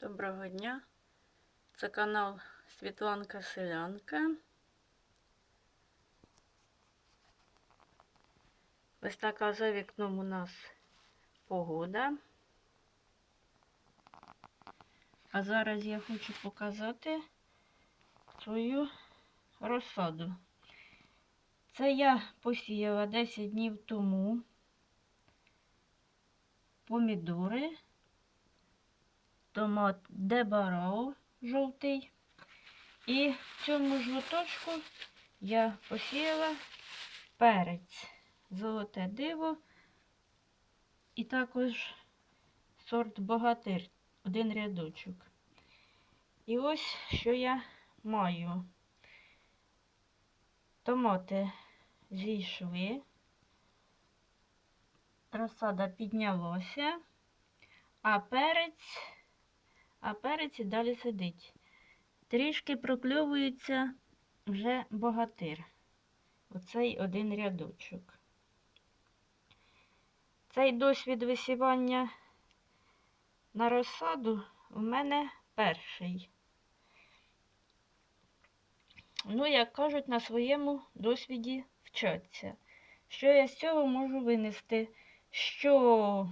Доброго дня. Це канал Світланка Селянка. Ось така за вікном у нас погода. А зараз я хочу показати свою розсаду. Це я посіяла 10 днів тому помідори томат дебарао жовтий. І в цьому ж я посіяла перець, золоте диво і також сорт богатир, один рядочок. І ось що я маю. Томати зійшли, розсада піднялася, а перець а перець і далі сидить. Трішки прокльовується вже богатир. Оцей один рядочок. Цей досвід висівання на розсаду у мене перший. Ну, як кажуть, на своєму досвіді вчаться. Що я з цього можу винести? Що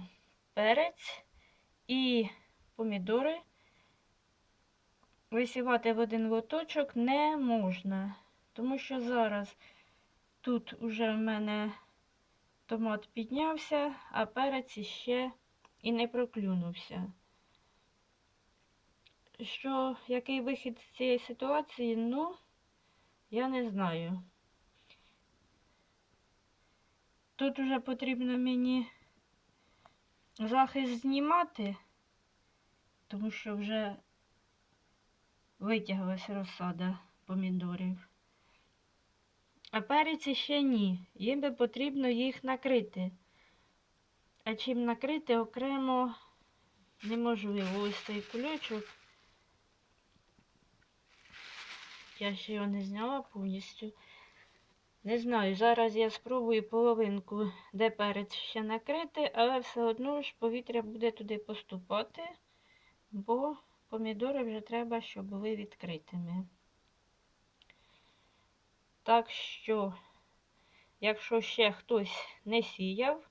перець і помідори висівати в один лоточок не можна, тому що зараз тут уже в мене томат піднявся, а перець іще і не проклюнувся. Що, який вихід з цієї ситуації, ну, я не знаю. Тут вже потрібно мені захист знімати, тому що вже витяглася розсада помідорів. А перець ще ні. Їм би потрібно їх накрити. А чим накрити окремо неможливо. Ось цей кульочок. Я ще його не зняла повністю. Не знаю, зараз я спробую половинку, де перець ще накрити, але все одно ж повітря буде туди поступати, бо помідори вже треба, щоб були відкритими. Так що, якщо ще хтось не сіяв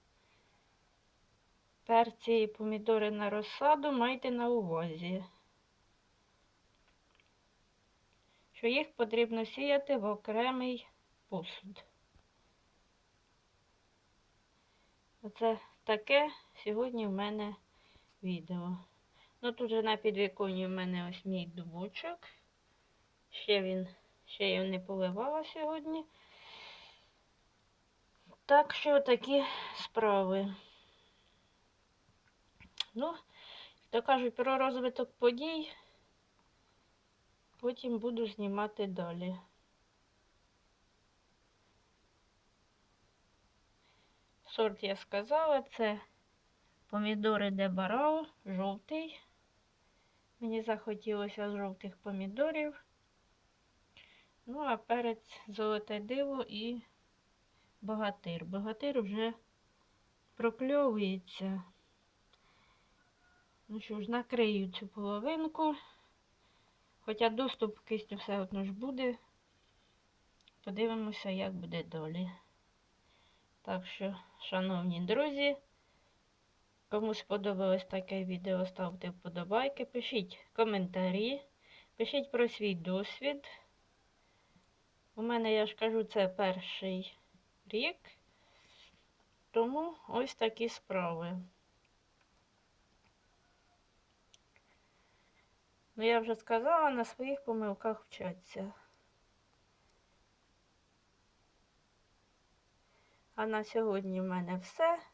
перці і помідори на розсаду, майте на увазі, що їх потрібно сіяти в окремий посуд. Оце таке сьогодні в мене відео. Ну тут же на підвіконні в мене ось мій дубочок. Ще він, ще я не поливала сьогодні. Так що такі справи. Ну, то кажуть, про розвиток подій. Потім буду знімати далі. Сорт я сказала, це помідори де барао, жовтий. Мені захотілося жовтих помідорів. Ну, а перець золоте диво і богатир. Богатир вже прокльовується. Ну що ж, накрию цю половинку. Хоча доступ кистю все одно ж буде. Подивимося, як буде далі. Так що, шановні друзі, кому сподобалось таке відео, ставте вподобайки, пишіть коментарі, пишіть про свій досвід. У мене, я ж кажу, це перший рік, тому ось такі справи. Ну, я вже сказала, на своїх помилках вчаться. А на сьогодні в мене все.